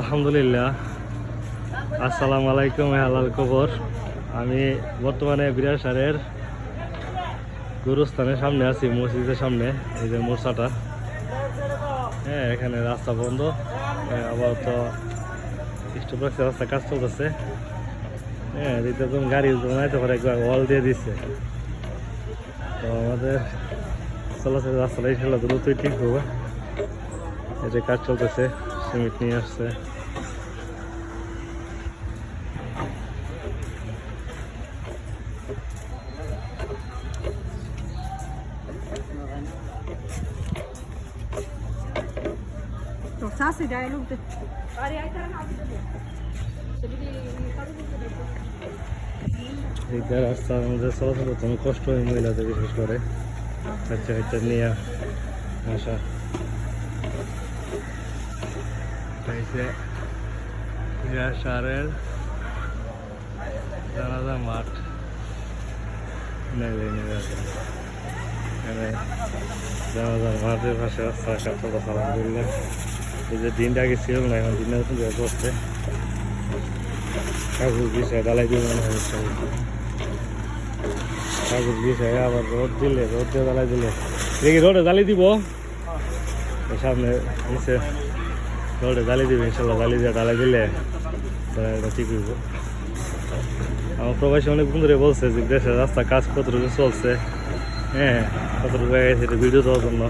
আলহামদুলিল্লাহ। আসসালামু আলাইকুম হালাল খবর। আমি বর্তমানে বিরাসারের গুরুস্থানের সামনে আছি, মসজিদের সামনে, এই যে মোর্চাটা। হ্যাঁ এখানে রাস্তা বন্ধ। আবার তো স্টপ রাস্তা কাজ চলতেছে। হ্যাঁ এদিকে তো গাড়ি বানাইতে পারে, একবার ওয়াল দিয়ে দিচ্ছে তো আমাদের চলাচল রাস্তাটা ইনশাল্লাহ দ্রুতই ঠিক হবে। এই যে কাজ চলতেছে। সিমেন্ট নিয়ে আসছে রাস্তা আমাদের চলাচল করতে অনেক কষ্ট হয় মহিলাদের বিশেষ করে বাচ্চা কাচ্চা নিয়ে আসা হয়েছে সারের জানাজা মাঠ এখানে জানাজার মাঠের পাশে আলহামদুলিল্লাহ যে দিনটা আগে ছিল এখন দিনটা নতুন করে করছে। কাগজ বিষয় ডালাই দিয়ে মনে হয়। কাগজ বিষয় দিলে রোদ দিয়ে জ্বালাই দিলে। দেখি রোডে জ্বালিয়ে দিব। সামনে নিচে রোডে জ্বালিয়ে দিবে ইনশাল্লাহ জ্বালিয়ে দিয়ে জ্বালাই দিলে এটা ঠিক হইব আমার প্রবাসী অনেক বন্ধুরে বলছে যে দেশের রাস্তা কাজ কতটুকু চলছে হ্যাঁ কতটুকু গেছে এটা ভিডিও দেওয়ার জন্য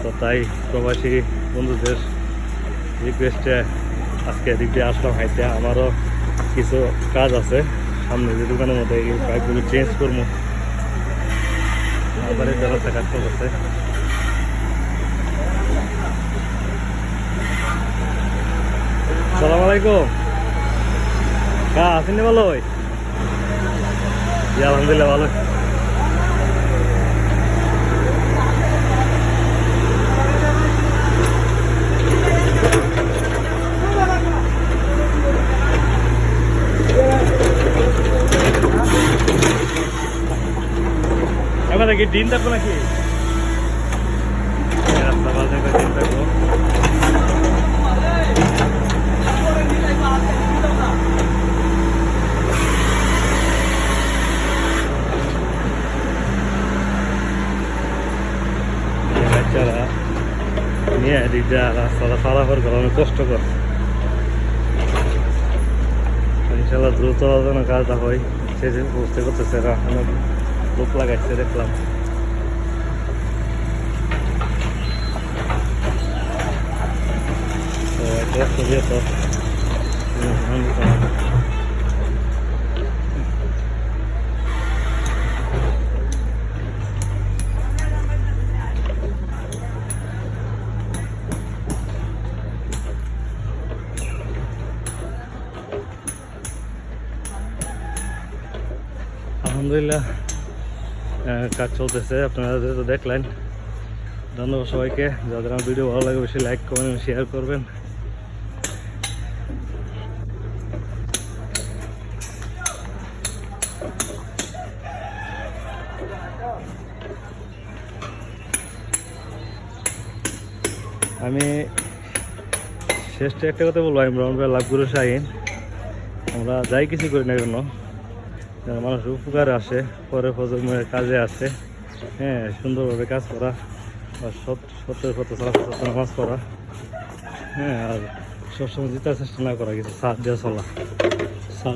তো তাই প্রবাসী বন্ধুদের রিকোয়েস্টে আজকে এদিক দিয়ে আসলাম হাইতে আমারও কিছু কাজ আছে সামনে যে দোকানের মধ্যে এই পাইপগুলো চেঞ্জ করব আবার এই রাস্তা কাজ করতেছে সালাম আলাইকুম। হ্যাঁ আসেননি ভালো? আলহামদুলিল্লাহ ভালো। এবার কি দিন থাকব নাকি রাস্তা ভালো থাকবে দিন থাকব এই বাচ্চারা নিয়ে রাস্তাটা পারাপার করা, অনেক কষ্টকর ইনশাল্লাহ দ্রুত যেন কাজটা হয় সে বুঝতে করতেছে অনেক লোক লাগাইছে, দেখলাম। তো এটা একটা যেহেতু আলহামদুলিল্লাহ কাজ চলতেছে আপনারা যেহেতু দেখলেন। ধন্যবাদ সবাইকে, যাদের আমার ভিডিও ভালো লাগে বেশি লাইক কমেন্ট শেয়ার করবেন। আমি শেষটা একটা কথা বলব ভাই লাভ গুরু শাহিন। আমরা যাই কিছু করি না কেন যারা মানুষের উপকারে আসে, পরে প্রজন্মের কাজে আসে। হ্যাঁ সুন্দরভাবে কাজ করা আর সত্যের চলা সত্য নামাজ পড়া। হ্যাঁ আর সবসময় জিতার চেষ্টা না করা, কিছু দেওয়া চলা।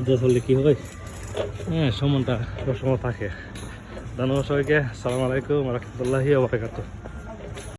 দেওয়া চললে কী হয় হ্যাঁ সমানটা সবসময় থাকে। ধন্যবাদ সবাইকে। সালাম আলাইকুম রহমতুল্লাহি বারাকাতুহ।